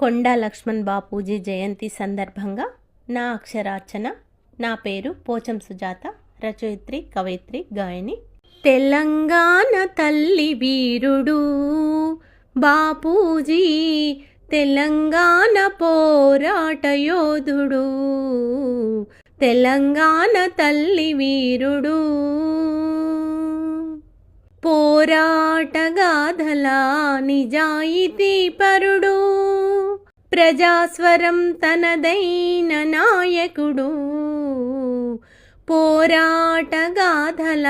కొండా లక్ష్మణ్ బాపూజీ జయంతి సందర్భంగా నా అక్షరార్చన నా పేరు పోచం సుజాత రచయిత్రి కవయిత్రి గాయని. తెలంగాణ తల్లి వీరుడు బాపూజీ తెలంగాణ పోరాట యోధుడు. తెలంగాణ తల్లి వీరుడు పోరాటగాధలా నిజాయితీ పరుడు. ప్రజాస్వరం తనదైన నాయకుడు. పోరాటగాథల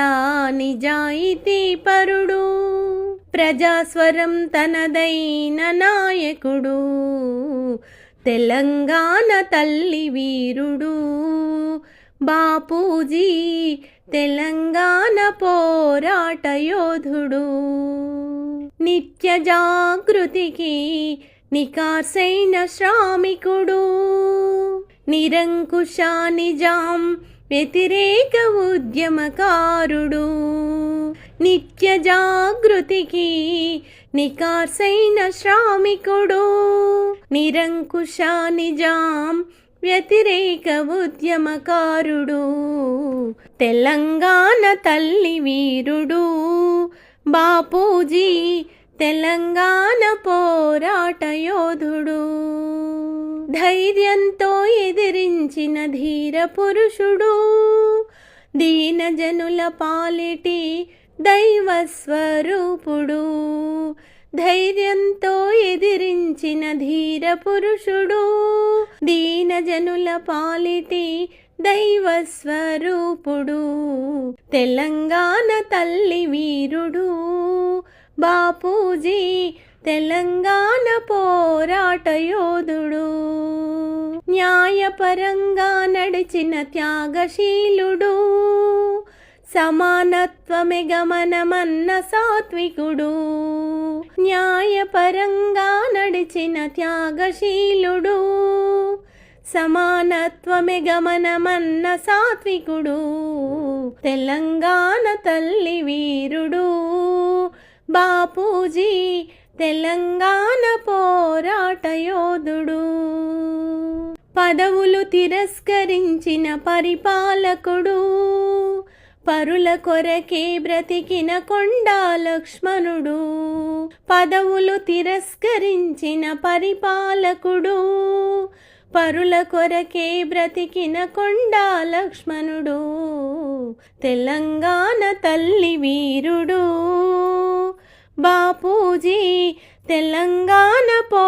నిజాయితీ పరుడు. ప్రజాస్వరం తనదైన నాయకుడు. తెలంగాణ తల్లి వీరుడు. బాపూజీ తెలంగాణ పోరాట యోధుడు. నిత్య జాగృతికి నికార్సైన శ్రామికుడు. నిరంకుశ నిజాం వ్యతిరేక ఉద్యమకారుడు. నిత్య జాగృతికి నికార్సైన శ్రామికుడు. నిరంకుశ నిజాం వ్యతిరేక ఉద్యమకారుడు. తెలంగాణ తల్లి వీరుడు. బాపూజీ తెలంగాణ పోరాట యోధుడు. ధైర్యంతో ఎదిరించిన ధీర పురుషుడు. దీనజనుల పాలిటి దైవ స్వరూపుడు. ధైర్యంతో ఎదిరించిన ధీర పురుషుడు. దీనజనుల పాలిటి దైవ స్వరూపుడు. తెలంగాణ తల్లి వీరుడు. బాపూజీ తెలంగాణ పోరాట యోధుడు. న్యాయపరంగా నడిచిన త్యాగశీలుడు. సమానత్వమే గమనమన్న సాత్వికుడు. న్యాయపరంగా నడిచిన త్యాగశీలుడు. సమానత్వమే గమనమన్న సాత్వికుడు. తెలంగాణ తల్లి వీరుడు. బాపూజీ తెలంగాణ పోరాట యోధుడు. పదవులు తిరస్కరించిన పరిపాలకుడు. పరుల కొరకే బ్రతికిన కొండా లక్ష్మణుడు. పదవులు తిరస్కరించిన పరిపాలకుడు. పరుల కొరకే బ్రతికిన కొండా లక్ష్మణుడు. తెలంగాణ తల్లి వీరుడు. బాపూజీ తెలంగాణ పో